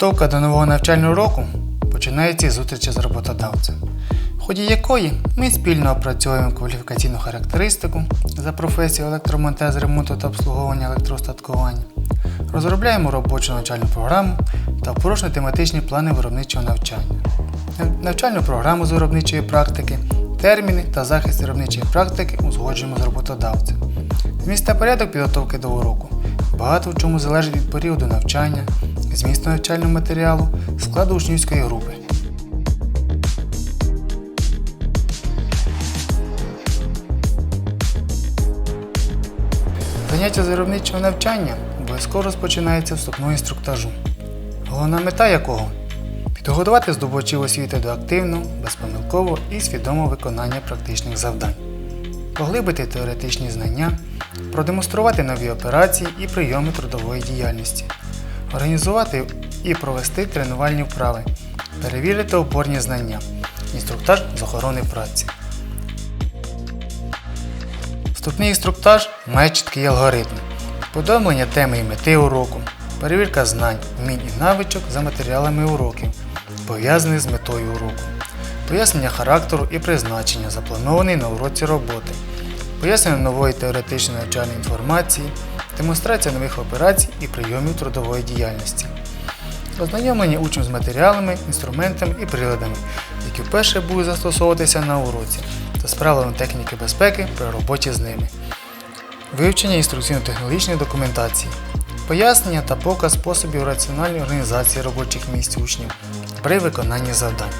Підготовка до нового навчального року починається із зустрічі з роботодавцем, в ході якої ми спільно опрацьовуємо кваліфікаційну характеристику за професією електромонтаж з ремонту та обслуговування електроустаткування, розробляємо робочу навчальну програму та порушені тематичні плани виробничого навчання, навчальну програму з виробничої практики, терміни та захист виробничої практики узгоджуємо з роботодавцем. Зміст та порядок підготовки до уроку багато в чому залежить від періоду навчання, змісту навчального матеріалу, складу учнівської групи. Заняття з виробничого навчання обов'язково розпочинається вступного інструктажу, головна мета якого? Підготувати здобувачів освіти до активного, безпомилкового і свідомого виконання практичних завдань, поглибити теоретичні знання, продемонструвати нові операції і прийоми трудової діяльності, організувати і провести тренувальні вправи, перевірити опорні знання, інструктаж з охорони праці. Вступний інструктаж має чіткий алгоритм, повідомлення теми і мети уроку, перевірка знань, вмінь і навичок за матеріалами уроків, пов'язаних з метою уроку, пояснення характеру і призначення, запланований на уроці роботи, пояснення нової теоретичної навчальної інформації, демонстрація нових операцій і прийомів трудової діяльності. Ознайомлення учнів з матеріалами, інструментами і приладами, які вперше будуть застосовуватися на уроці, та з техніки безпеки при роботі з ними. Вивчення інструкційно-технологічної документації, пояснення та показ способів раціональної організації робочих місць учнів при виконанні завдань,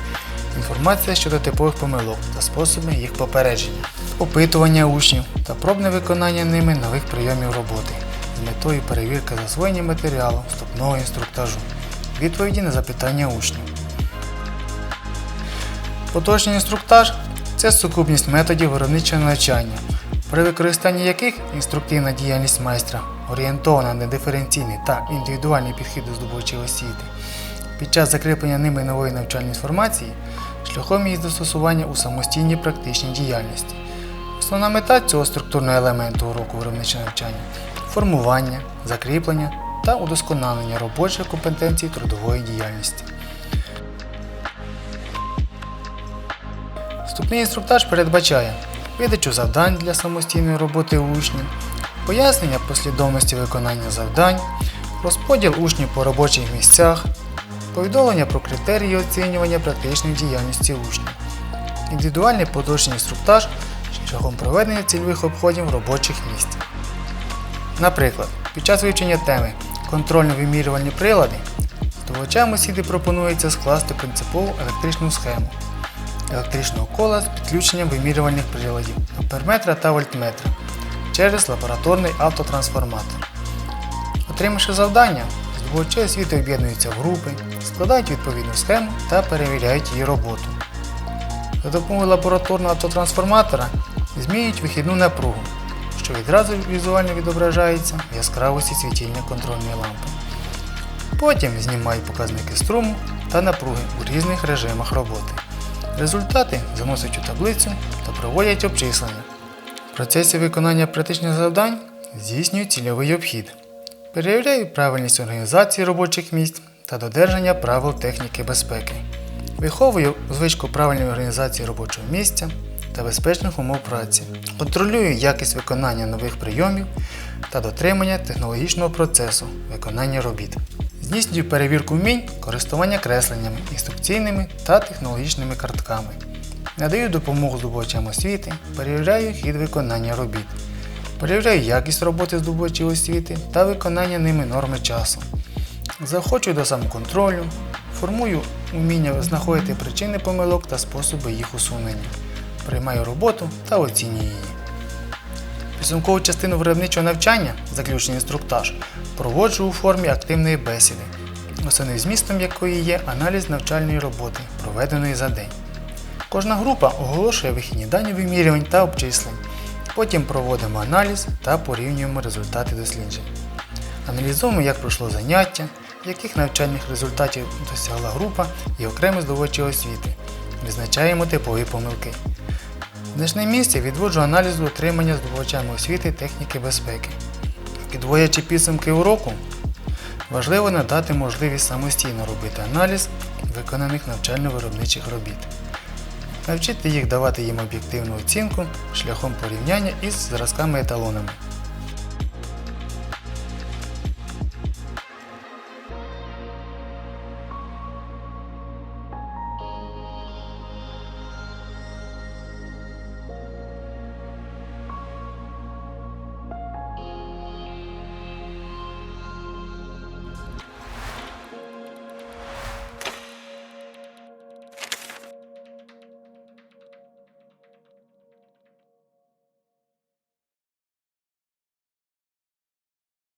інформація щодо типових помилок та способи їх попередження, опитування учнів та пробне виконання ними нових прийомів роботи з метою перевірки засвоєння матеріалу вступного інструктажу, відповіді на запитання учнів. Поточний інструктаж це сукупність методів виробничого навчання, при використанні яких інструктивна діяльність майстра орієнтована на диференційний та індивідуальний підхід до здобувачів освіти під час закріплення ними нової навчальної інформації шляхом її застосування у самостійній практичній діяльності. Основна мета цього структурного елементу уроку виробничого навчання формування, закріплення та удосконалення робочих компетенцій трудової діяльності. Вступний інструктаж передбачає видачу завдань для самостійної роботи учнів, пояснення послідовності виконання завдань, розподіл учнів по робочих місцях, повідомлення про критерії оцінювання практичної діяльності учнів, індивідуальний поточний інструктаж шляхом проведення цільових обходів робочих місць. Наприклад, під час вивчення теми контрольно-вимірювальні прилади здобувачам освіти пропонується скласти принципову електричну схему електричного кола з підключенням вимірювальних приладів амперметра та вольтметра через лабораторний автотрансформатор. Отримавши завдання, здобувачі освіти об'єднуються в групи, складають відповідну схему та перевіряють її роботу. За допомогою лабораторного автотрансформатора змінюють вихідну напругу, що відразу візуально відображається яскравості світіння контрольної лампи. Потім знімають показники струму та напруги у різних режимах роботи. Результати заносять у таблицю та проводять обчислення. В процесі виконання практичних завдань здійснюють цільовий обхід. Перевіряють правильність організації робочих місць та додержання правил техніки безпеки. Виховую звичку правильної організації робочого місця та безпечних умов праці. Контролюю якість виконання нових прийомів та дотримання технологічного процесу виконання робіт. Здійснюю перевірку вмінь користування кресленнями, інструкційними та технологічними картками. Надаю допомогу здобувачам освіти, перевіряю хід виконання робіт. Перевіряю якість роботи здобувачів освіти та виконання ними норми часу. Заохочую до самоконтролю, формую вміння знаходити причини помилок та способи їх усунення. Приймаю роботу та оцінюю її. Підсумкову частину виробничого навчання, заключний інструктаж, проводжу у формі активної бесіди, основним змістом якої є аналіз навчальної роботи, проведеної за день. Кожна група оголошує вихідні дані вимірювань та обчислень. Потім проводимо аналіз та порівнюємо результати досліджень. Аналізуємо, як пройшло заняття, яких навчальних результатів досягла група і окремі здобувачі освіти. Визначаємо типові помилки. Значне місце відводжу аналізу отримання здобувачами освіти техніки безпеки. Підводячи підсумки уроку, Важливо надати можливість самостійно робити аналіз виконаних навчально-виробничих робіт. Навчити їх давати їм об'єктивну оцінку шляхом порівняння із зразками еталонами.